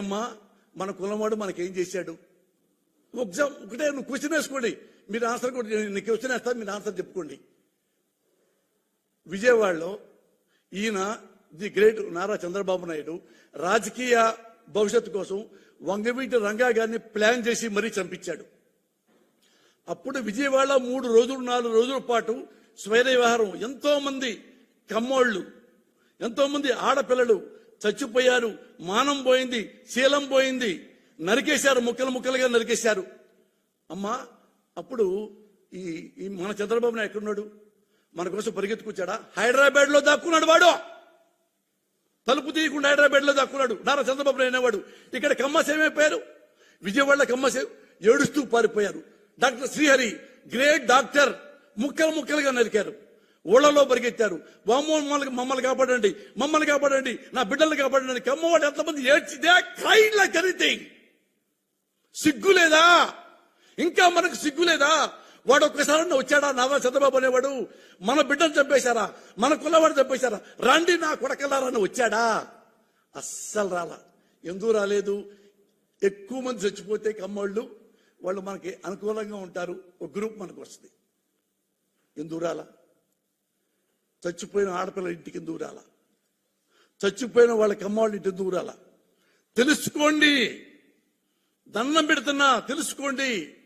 ఏమ్మా? మన కులవాడు మనకేం చేశాడు? ఎగ్జామ్ ఒకటే నువ్వు క్వశ్చన్ వేసుకోండి. మీరు ఆన్సర్ కూడా నేను క్వశ్చన్ వేస్తా మీరు ఆన్సర్ చెప్పుకోండి. విజయవాడలో ఈయన ది గ్రేట్ నారా చంద్రబాబు నాయుడు రాజకీయ భవిష్యత్తు కోసం వంగవీటి రంగా గారిని ప్లాన్ చేసి మరీ చంపించాడు. అప్పుడు విజయవాడ మూడు రోజులు నాలుగు రోజుల పాటు స్వైర వ్యవహారం ఎంతో మంది కమ్మోళ్ళు ఎంతో మంది ఆడపిల్లలు చచ్చిపోయారు మానం పోయింది శీలం పోయింది నరికేశారు ముక్కలు ముక్కలుగా నరికేశారు. అమ్మా అప్పుడు ఈ ఈ మన చంద్రబాబు నాయుడు ఎక్కడున్నాడు? మన కోసం పరిగెత్తుకొచ్చాడా? హైదరాబాద్లో దాక్కున్నాడు వాడు. తలుపు తీయకుండా హైదరాబాద్లో దాక్కున్నాడు. నారా చంద్రబాబు నాయుడు అనేవాడు. ఇక్కడ కమ్మస్ ఏమైపోయారు? విజయవాడ కమ్మసేవ ఏడుస్తూ పారిపోయారు. డాక్టర్ శ్రీహరి గ్రేట్ డాక్టర్ ముక్కలు ముక్కలుగా నరికారు. ఊళ్ళలో పరిగెత్తారు. వామ్మో మమ్మల్ని మమ్మల్ని కాపాడండి. మమ్మల్ని కాపాడండి. నా బిడ్డలు కాపాడండి కమ్మవాడు ఎంతమంది ఏడ్చిదే క్రైడ్ లైక్ ఎనీథింగ్ సిగ్గు లేదా? ఇంకా మనకు సిగ్గు లేదా? వాడు ఒక్కసారి వచ్చాడా? నాదా చంద్రబాబు అనేవాడు మన బిడ్డను చంపేశారా? మన కుల్లవాడు చంపేశారా? రండి నా కొడకలారని వచ్చాడా? అస్సలు రాలా. ఎందుకు రాలేదు? ఎక్కువ మంది చచ్చిపోతే కమ్మోళ్ళు వాళ్ళు మనకి అనుకూలంగా ఉంటారు. ఒక గ్రూప్ మనకు వస్తుంది. ఎందుకు రాలా? చచ్చిపోయిన ఆడపిల్ల ఇంటికి ఎందుకు రాలా చచ్చిపోయిన వాళ్ళ కమ్మవాళ్ళ ఇంటి ఎందుకు రాలా తెలుసుకోండి. దండం పెడుతున్నా తెలుసుకోండి.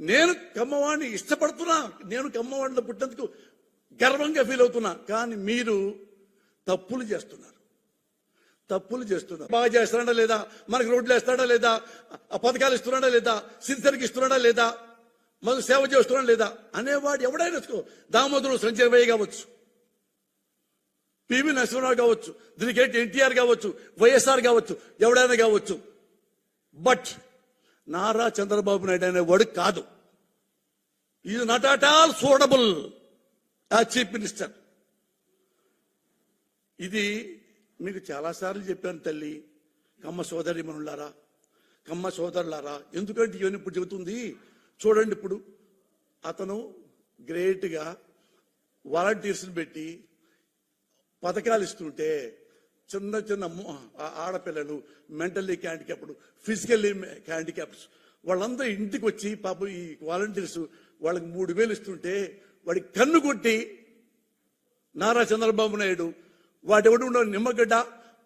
నేను కమ్మవాడిని ఇష్టపడుతున్నా నేను కమ్మవాడిలో పుట్టేందుకు గర్వంగా ఫీల్ అవుతున్నా. కానీ మీరు తప్పులు చేస్తున్నారు. తప్పులు చేస్తున్నారు. బాగా చేస్తున్నాడా లేదా? మనకి రోడ్లు వేస్తాడా లేదా? పథకాలు ఇస్తున్నాడా లేదా? సిన్సర్కి ఇస్తున్నాడా లేదా? మనకు సేవ చేస్తున్నాడా లేదా? అనేవాడు ఎవడైనా దామోదరుడు సంచరవయ్య కావచ్చు పివి నరసింహరావు కావచ్చు దీనికి ఎన్టీఆర్ కావచ్చు వైఎస్ఆర్ కావచ్చు ఎవడైనా కావచ్చు. బట్ నారా చంద్రబాబు నాయుడు అనేవాడు కాదు. ఇది నాట్ అట్ ఆల్ సూడబుల్ ఆ చీఫ్ మినిస్టర్ ఇది మీకు చాలాసార్లు చెప్పాను తల్లి. కమ్మ సోదరి మనులారా కమ్మ సోదరులారా ఎందుకంటే ఇవన్నీ ఇప్పుడు చెబుతుంది చూడండి ఇప్పుడు అతను గ్రేట్గా వాలంటీర్స్ని పెట్టి పథకాలు ఇస్తుంటే చిన్న చిన్న ఆడపిల్లలు మెంటల్లీ హ్యాండిక్యాప్డ్ ఫిజికల్లీ హ్యాండిక్యాప్డ్స్ వాళ్ళందరూ ఇంటికి వచ్చి పాపం ఈ వాలంటీర్స్ వాళ్ళకి మూడు వేలు ఇస్తుంటే వాడికి కన్ను కొట్టి నారా చంద్రబాబు నాయుడు వాడెవడు ఉండవు నిమ్మగడ్డ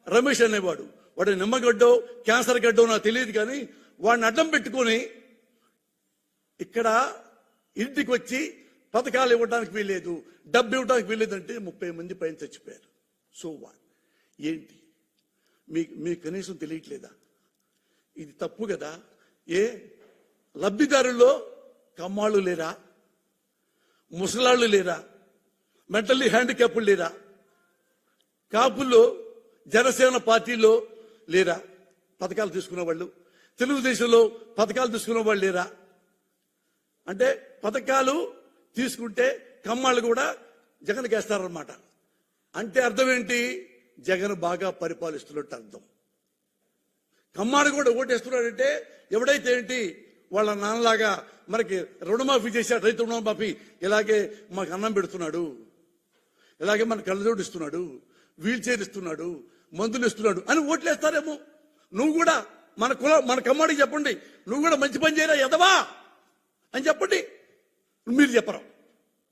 రమేష్ అనేవాడు. వాడు నిమ్మగడ్డో క్యాన్సర్ గడ్డో నాకు తెలియదు కానీ వాడిని అడ్డం పెట్టుకొని ఇక్కడ ఇంటికి వచ్చి పథకాలు ఇవ్వడానికి వీల్లేదు డబ్బు ఇవ్వడానికి వీల్లేదంటే ముప్పై మంది పైన చచ్చిపోయారు. సో వాట్ ఏంటి? మీకు మీకు కనీసం తెలియట్లేదా? ఇది తప్పు కదా? ఏ? లబ్ధిదారుల్లో కమ్మాళ్ళు లేరా? ముసలాళ్ళు లేరా? మెంటల్లీ హ్యాండిక్యాప్లు లేరా? కాపుల్లో జనసేన పార్టీలో లేరా? పథకాలు తీసుకున్న వాళ్ళు. తెలుగుదేశంలో పథకాలు తీసుకున్న వాళ్ళు లేరా? అంటే పథకాలు తీసుకుంటే కమ్మాళ్ళు కూడా జగన్కి వేస్తారనమాట అంటే అర్థం ఏంటి? జగన్ బాగా పరిపాలిస్తున్నట్టు అర్థం. కమ్మాడు కూడా ఓటేస్తున్నాడంటే ఎవడైతే ఏంటి? వాళ్ళ నాన్నలాగా మనకి రుణమాఫీ చేశాడు రైతు రుణమాఫీ. ఇలాగే మాకు అన్నం పెడుతున్నాడు. ఇలాగే మన కళ్ళజోడు ఇస్తున్నాడు వీల్ చైర్ ఇస్తున్నాడు. మందులు ఇస్తున్నాడు. అని ఓట్లేస్తారేమో. నువ్వు కూడా మన కుల మన కమ్మాడికి చెప్పండి. నువ్వు కూడా మంచి పని చేయరా ఎదవా అని చెప్పండి. మీరు చెప్పరు